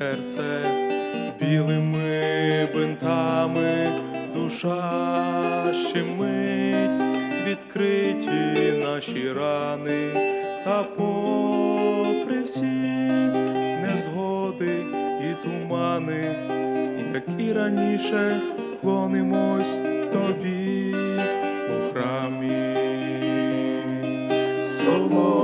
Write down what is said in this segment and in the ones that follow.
серце білими бинтами, душа щемить, відкриті наші рани, та попри всі незгоди і тумани, як і раніше клонимось тобі у храмі. Соло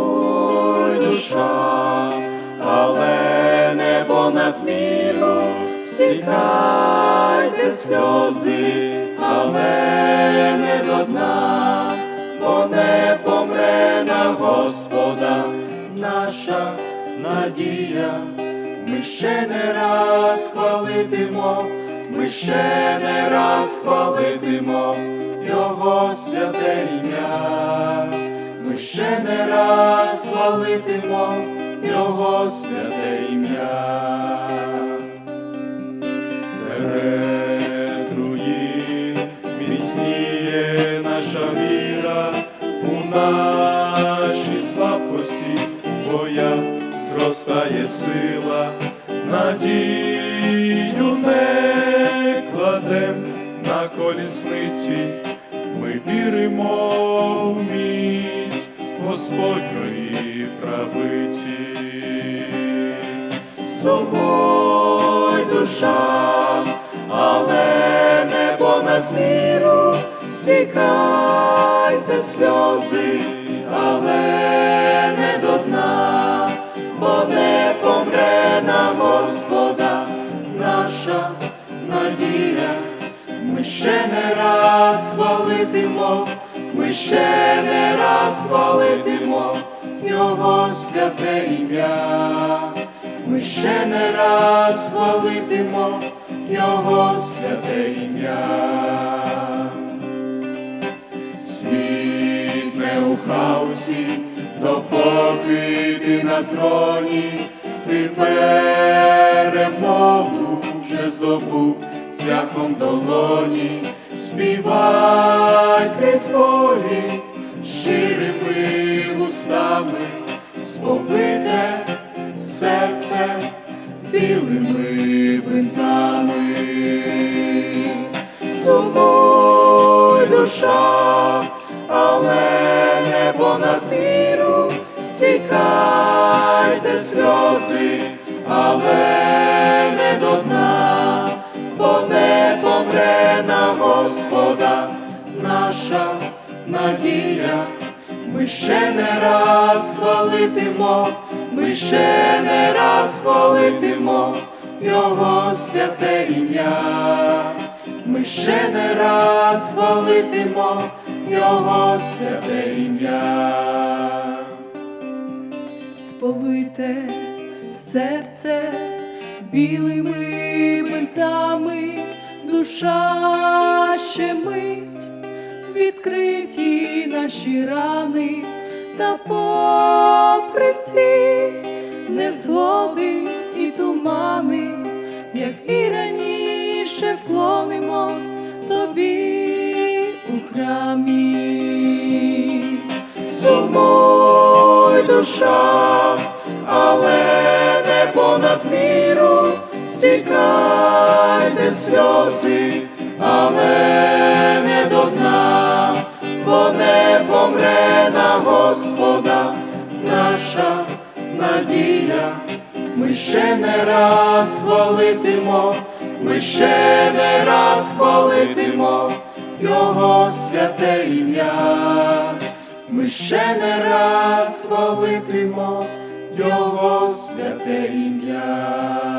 стікайте сльози, але не до дна, бо не помре на Господа наша надія. Ми ще не раз хвалитимо, ми ще не раз хвалитимо Його святе ім'я. Ми ще не раз хвалитимо Його святе ім'я. Нашій слабкості Твоя зростає сила, надію не кладем на колісниці, ми віримо у міць Господньої правиці. Сумуй душа, але не понад міру, стікайте сльози, але не до дна, бо не помре на Господа наша надія. Ми ще не раз хвалитимо, ми ще не раз хвалитимо Його святе ім'я. Ми ще не раз хвалитимо Його святе ім'я. Хаосі, допоки ти на троні, ти перемогу вже здобув цяхом долоні, співай крізь болі, щирими устами, сповите серце білими бинтами. Сумуй душа, понад міру, стікайте сльози, але не до дна, бо не помре на Господа наша надія. Ми ще не раз хвалитимо, ми ще не раз хвалитимо Його святе ім'я. Ми ще не раз хвалитимо Його святе ім'я. сповите серце білими бинтами, душа щемить, відкриті наші рани, та попри всі невзгоди і тумани, як і раніше вклонимось Сумуй душа, але не понад міру, стікайте сльози, але не до дна, бо не помре на Господа наша надія. Ми ще не раз хвалитимо, ми ще не раз хвалитимо Його святе ім'я. Ще не раз хвалитимо Його святе ім'я.